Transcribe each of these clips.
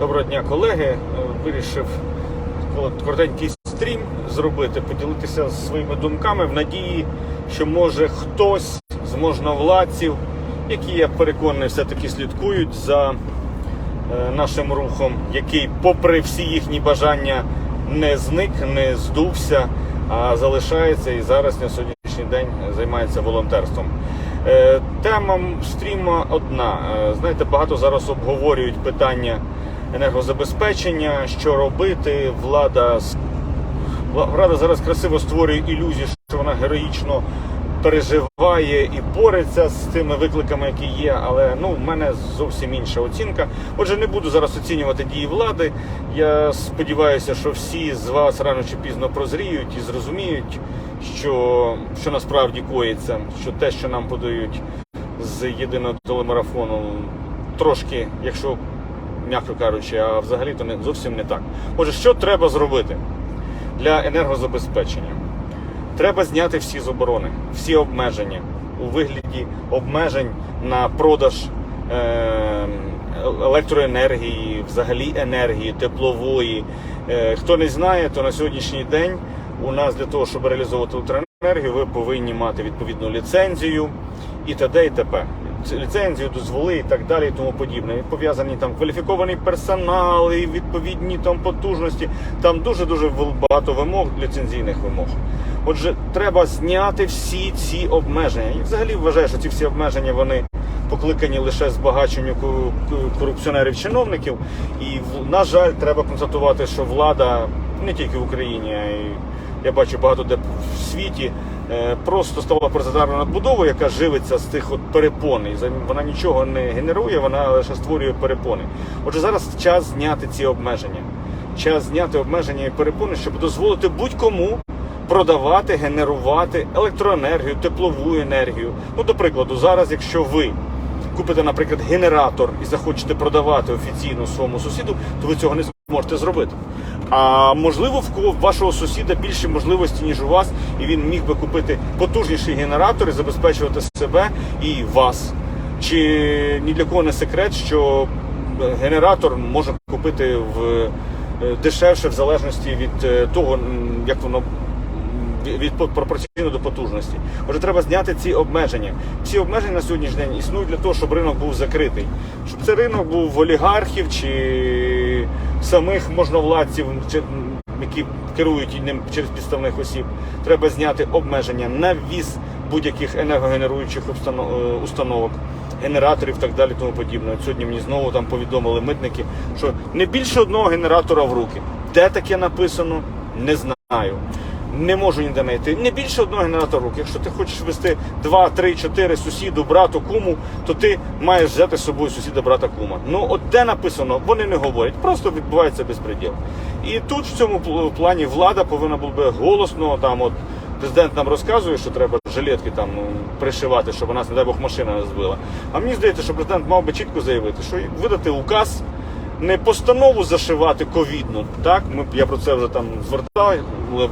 Доброго дня, колеги. Е, Вирішив коротенький стрім зробити, поділитися своїми думками в надії, що може хтось з можновладців, які я переконаний, все-таки слідкують за е, нашим рухом, який, попри всі їхні бажання, не зник, не здувся, а залишається і зараз на сьогоднішній день займається волонтерством. Е, Тема стріма одна. Знаєте, багато зараз обговорюють питання енергозабезпечення, що робити. Влада влада зараз красиво створює ілюзію, що вона героїчно переживає і бореться з тими викликами, які є. Але ну, в мене зовсім інша оцінка. Отже, не буду зараз оцінювати дії влади. Я сподіваюся, що всі з вас рано чи пізно прозріють і зрозуміють, що, що насправді коїться, що те, що нам подають з єдиного телемарафону, трошки, якщо м'яко кажучи, а взагалі то не зовсім не так. Отже, що треба зробити для енергозабезпечення? Треба зняти всі заборони, всі обмеження у вигляді обмежень на продаж е, електроенергії, взагалі енергії, теплової. Е, Хто не знає, то на сьогоднішній день у нас для того, щоб реалізовувати електроенергію, ви повинні мати відповідну ліцензію і т.д. і т.п. Ліцензію, дозволи і так далі, і тому подібне. Пов'язані там кваліфікований персонал, і відповідні там потужності. Там дуже дуже багато вимог, ліцензійних вимог. Отже, треба зняти всі ці обмеження. І взагалі вважаю, що ці всі обмеження вони покликані лише збагаченню корупціонерів-чиновників. І на жаль, треба констатувати, що влада не тільки в Україні, а й я бачу багато де в світі. е, Просто стала паразитарною надбудовою, яка живиться з тих от перепон. Вона нічого не генерує, вона лише створює перепони. Отже, зараз час зняти ці обмеження. Час зняти обмеження і перепони, щоб дозволити будь-кому продавати, генерувати електроенергію, теплову енергію. Ну, до прикладу, зараз, якщо ви купите, наприклад, генератор і захочете продавати офіційно своєму сусіду, то ви цього не зможете зробити. А можливо, в вашого сусіда більше можливості, ніж у вас, і він міг би купити потужніший генератор і забезпечувати себе і вас. Чи ні для кого не секрет, що генератор можна купити в е, дешевше в залежності від е, того, як воно від- пропорційно до потужності. Отже, треба зняти ці обмеження. Ці обмеження на сьогоднішній день існують для того, щоб ринок був закритий, щоб це ринок був в олігархів чи самих можновладців, які керують ним через підставних осіб. Треба зняти обмеження на ввіз будь-яких енергогенеруючих е, установок. Генераторів так далі, тому подібне. От Сьогодні мені знову там повідомили митники, що не більше одного генератора в руки. Де таке написано, не знаю. Не можу ніде знайти. Не більше одного генератора в руки. Якщо ти хочеш вести 2, 3, 4 сусіду, брату, куму, то ти маєш взяти з собою сусіда, брата, кума. Ну от де написано, вони не говорять, просто відбувається безпреділ. І тут в цьому плані влада повинна була би голосно там от. Президент нам розказує, що треба жилетки там ну, пришивати, щоб нас, не дай Бог, машина не збила. А мені здається, що президент мав би чітко заявити, що видати указ, не постанову зашивати ковідну. Так, ми я про це вже там звертав,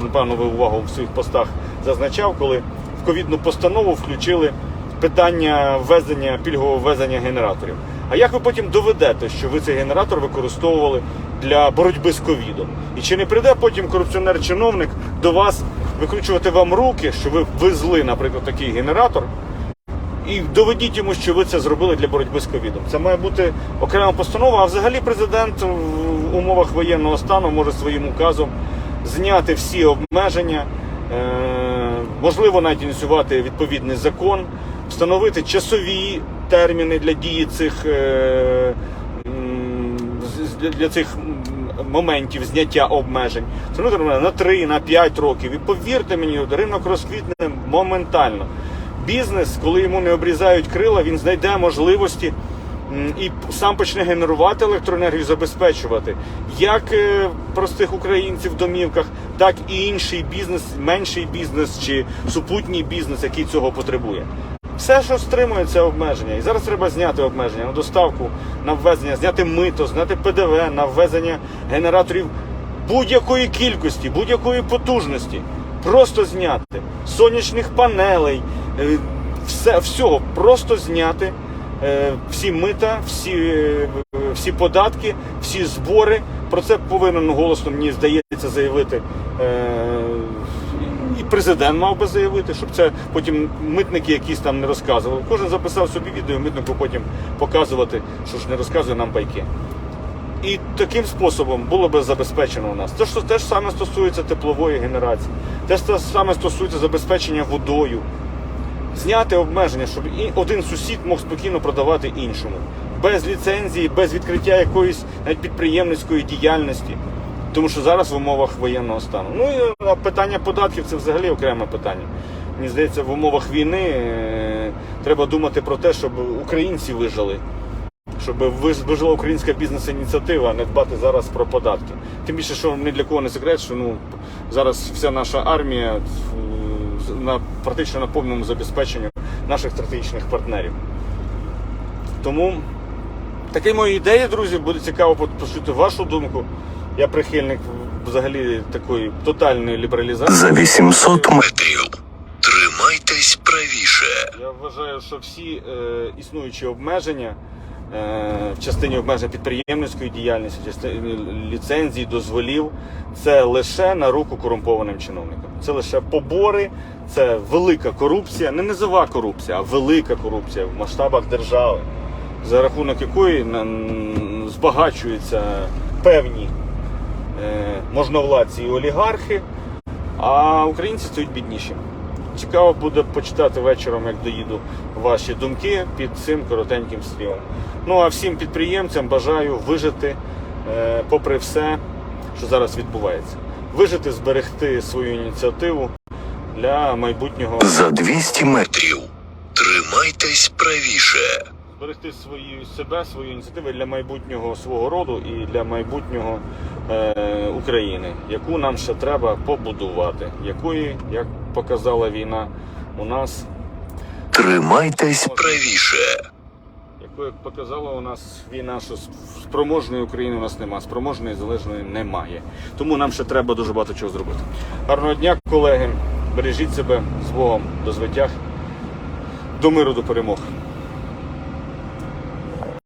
напевно, ви увагу в своїх постах зазначав, коли в ковідну постанову включили питання ввезення пільгового ввезення генераторів. А як ви потім доведете, що ви цей генератор використовували для боротьби з ковідом? І чи не прийде потім корупціонер-чиновник до вас викручувати вам руки, що ви везли, наприклад, такий генератор? І доведіть йому, що ви це зробили для боротьби з ковідом. Це має бути окрема постанова. А взагалі президент в умовах воєнного стану може своїм указом зняти всі обмеження, е, можливо, навіть ініціювати відповідний закон, встановити часові терміни для дії цих е, для цих моментів зняття обмежень. Встановити на 3, на 5 років. І повірте мені, ринок розквітне моментально бізнес, коли йому не обрізають крила, він знайде можливості і сам почне генерувати електроенергію, забезпечувати як е, простих українців в домівках, так і інший бізнес, менший бізнес чи супутній бізнес, який цього потребує. Все, що стримує це обмеження, і зараз треба зняти обмеження на доставку, на ввезення, зняти мито, зняти ПДВ на ввезення генераторів будь-якої кількості, будь-якої потужності. Просто зняти сонячних панелей, все, всього просто зняти е, всі мита, всі, е, всі податки, всі збори. Про це повинен голосно, мені здається, заявити. е, І президент мав би заявити, щоб це потім митники якісь там не розказували. Кожен записав собі відео, митнику потім показувати, що ж не розказує нам байки. І таким способом було би забезпечено у нас. Те, що те ж саме стосується теплової генерації, те те саме стосується забезпечення водою. Зняти обмеження, щоб один сусід мог спокійно продавати іншому. Без ліцензії, без відкриття якоїсь навіть підприємницької діяльності. Тому що зараз в умовах воєнного стану. Ну і питання податків це взагалі окреме питання. Мені здається, в умовах війни е, треба думати про те, щоб українці вижили щоб вижила українська бізнес-ініціатива, а не дбати зараз про податки. Тим більше, що ні для кого не секрет, що ну зараз вся наша армія на практично на повному забезпеченні наших стратегічних партнерів. Тому такі мої ідеї, друзі, буде цікаво по- почути вашу думку. Я прихильник взагалі такої тотальної лібералізації. За 800 метрів. Тримайтесь правіше. Я вважаю, що всі е, існуючі обмеження е, в частині обмежень підприємницької діяльності, частині ліцензій, дозволів, це лише на руку корумпованим чиновникам. Це лише побори, це велика корупція, не низова корупція, а велика корупція в масштабах держави, за рахунок якої збагачуються певні е, можновладці і олігархи, а українці стають бідніші. Цікаво буде почитати вечором, як доїду ваші думки під цим коротеньким слівом. Ну а всім підприємцям бажаю вижити, е, попри все, що зараз відбувається. Вижити, зберегти свою ініціативу для майбутнього, за 200 метрів. Тримайтесь правіше. зберегти свою себе, свою ініціативу для майбутнього свого роду і для майбутнього е, України, яку нам ще треба побудувати, якої, як показала війна у нас, Тримайтесь Правіше. Як показала у нас війна, що спроможної України у нас немає, спроможної залежної немає. Тому нам ще треба дуже багато чого зробити. Гарного дня, колеги. Бережіть себе з Богом до звитяг, до миру, до перемог.